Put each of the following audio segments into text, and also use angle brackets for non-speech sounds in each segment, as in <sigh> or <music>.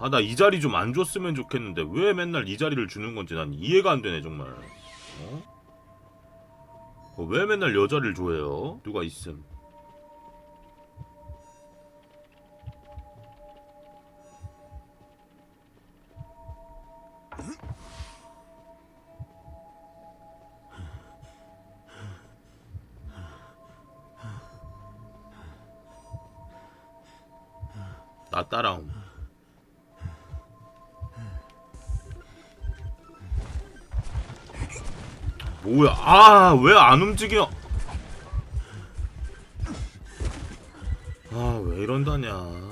아 나 이 자리 좀 안 줬으면 좋겠는데 왜 맨날 이 자리를 주는 건지 난 이해가 안 되네 정말. 어? 어, 왜 맨날 여자를 줘요? 누가 있음? 나 따라옴. 뭐야? 아, 왜 안 움직여? 아, 왜 이런다냐?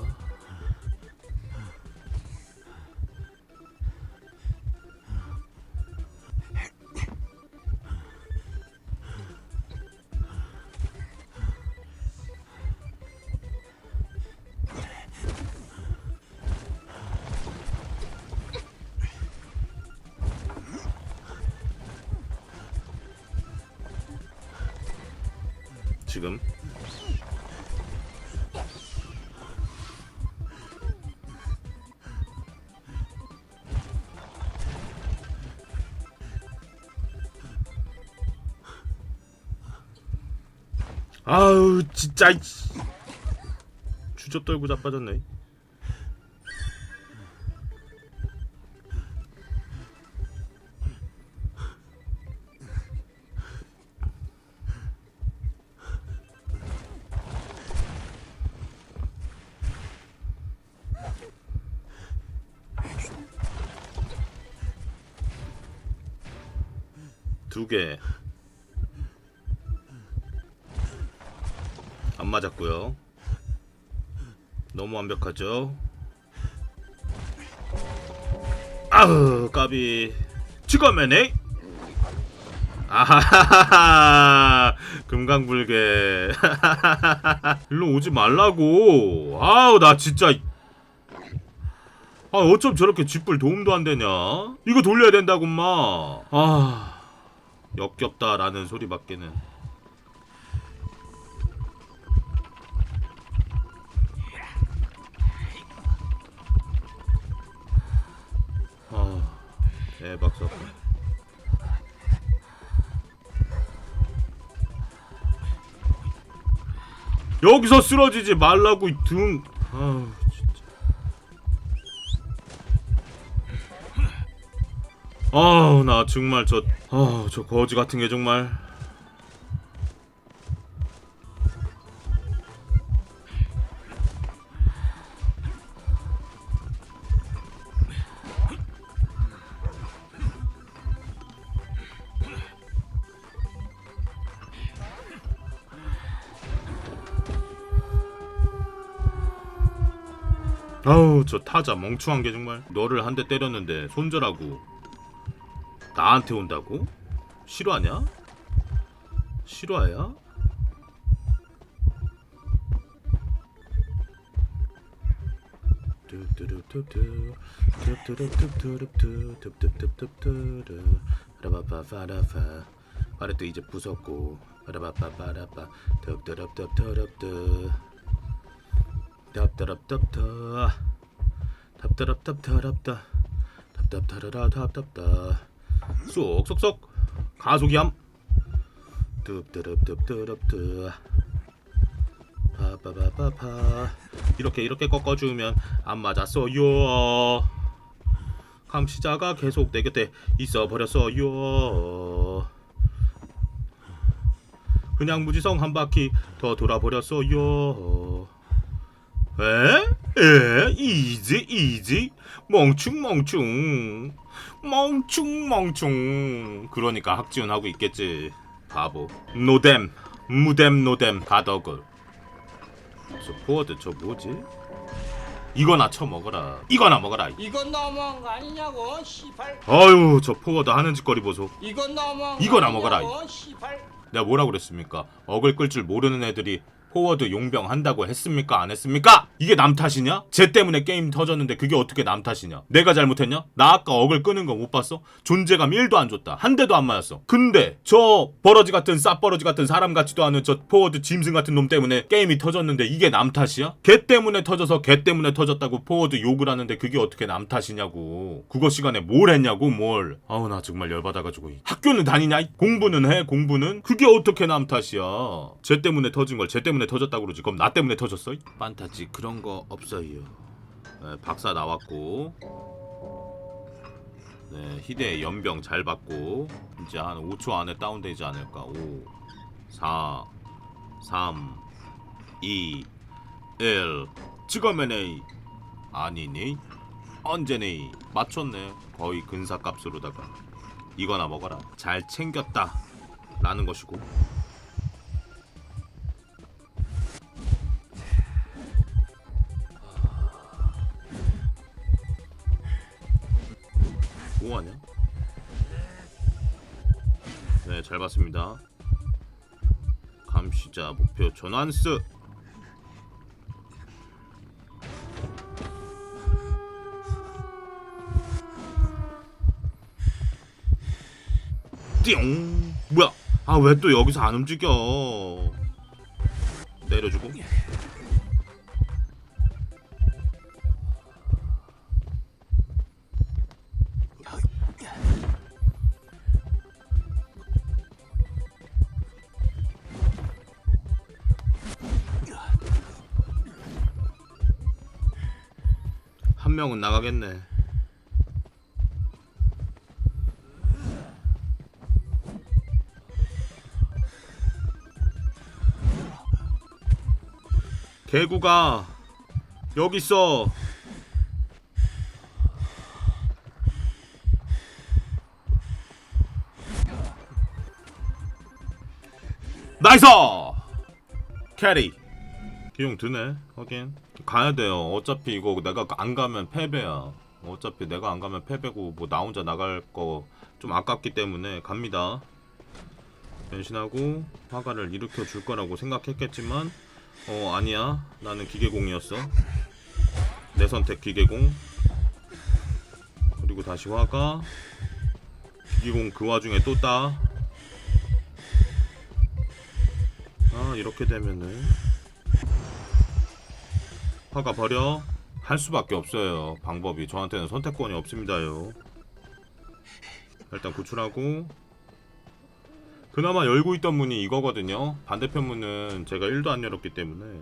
지금 아우 진짜. 주접 떨고 자빠졌네 두 개. 안 맞았고요. 너무 완벽하죠? 아우 까비. 찍어매네. 아하하하 금강불개. <laughs> 일로 오지 말라고. 아우 나 진짜. 아 어쩜 저렇게 쥐뿔 도움도 안 되냐? 이거 돌려야 된다고 마. 아 역겹다라는 소리밖에는. 아 대박 사건 여기서 쓰러지지 말라고 이등 아우 진짜 아우 나 정말 저 아우 저 거지 같은 게 정말. 아우 저 타자 멍청한 게 정말. 너를 한 대 때렸는데 손절하고 나한테 온다고? 실화냐? 실화야? 아래도 이제 부쉈고 라바바바라바 뚜뚜루뚜뚜루뚜 답답답답다 답답답답답다 답답타라라 답답다 쏙쏙쏙. 가속이함. 뚝뚜릅뚝뚜릅뚜 파파파파파 이렇게 이렇게 꺾어주면 안 맞았어요. 감시자가 계속 내 곁에 있어 버렸어요. 그냥 무지성 한 바퀴 더 돌아버렸어요. 에? 에? 이지 이지. 멍충 멍충. 멍충 멍충. 그러니까 학지훈 하고 있겠지. 바보. 노댐 무댐 노댐 바더글 저 포워드 저 뭐지? 이거나 쳐먹어라. 이거나 먹어라. 이건 너무한 거 아니냐고 시팔 아유 저 포워드 하는 짓거리 보소. 이건 너무한 거 이거나 먹어라. 아니냐고, 시팔 내가 뭐라고 그랬습니까? 어글 끌줄 모르는 애들이 포워드 용병 한다고 했습니까? 안 했습니까? 이게 남 탓이냐? 쟤 때문에 게임 터졌는데 그게 어떻게 남 탓이냐? 내가 잘못했냐? 나 아까 억을 끄는 거 못 봤어? 존재감 1도 안 줬다. 한 대도 안 맞았어. 근데 저 버러지 같은 쌉버러지 같은 사람 같지도 않은 저 포워드 짐승 같은 놈 때문에 게임이 터졌는데 이게 남 탓이야? 걔 때문에 터져서 걔 때문에 터졌다고 포워드 욕을 하는데 그게 어떻게 남 탓이냐고. 국어 시간에 뭘 했냐고 뭘. 아우 나 정말 열받아가지고. 학교는 다니냐? 공부는 해 공부는? 그게 어떻게 남 탓이야. 쟤 때문에 터진 걸 쟤 때문에 터졌다고 그러지. 그럼 나 때문에 터졌어? 판타지 그런 거 없어요. 네, 박사 나왔고. 네, 희대 연병 잘 받고 이제 한 5초 안에 다운되지 않을까. 5 4 3 2 1 지금이네 아니니? 언제니? 맞췄네. 거의 근사값으로다가. 이거나 먹어라. 잘 챙겼다 라는 것이고 뭐 하냐? 네, 잘 봤습니다. 감시자 목표 전환스. 띠용. 뭐야? 아, 왜 또 여기서 안 움직여? 내려주고. 명은 나가겠네. 개구가 여기 있어. 나이스! 캐리. 기용 드네. 하긴 가야 돼요. 어차피 이거 내가 안 가면 패배야. 어차피 내가 안 가면 패배고 뭐 나 혼자 나갈 거 좀 아깝기 때문에 갑니다. 변신하고 화가를 일으켜 줄 거라고 생각했겠지만 어 아니야. 나는 기계공이었어. 내 선택 기계공. 그리고 다시 화가 기계공 그 와중에 또 따. 아 이렇게 되면은 화가 버려? 할 수밖에 없어요. 방법이 저한테는 선택권이 없습니다요. 일단 구출하고. 그나마 열고 있던 문이 이거거든요. 반대편 문은 제가 1도 안 열었기 때문에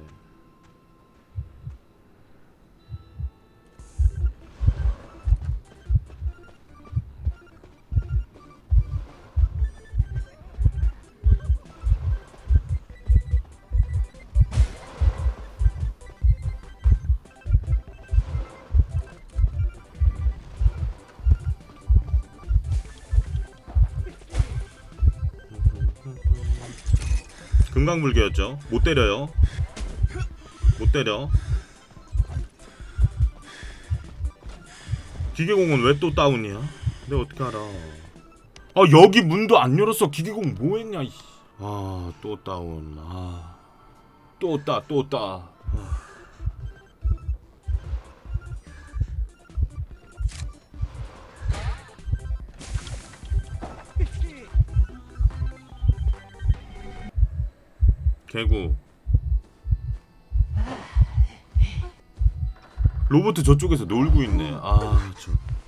금강불개였죠. 못 때려요. 못 때려. 기계공은 왜 또 다운이야? 내가 어떻게 알아? 아 여기 문도 안 열었어. 기계공 뭐했냐 아또 다운. 아또 따 또 따 개구 로봇 저쪽에서 놀고 있네 아 저.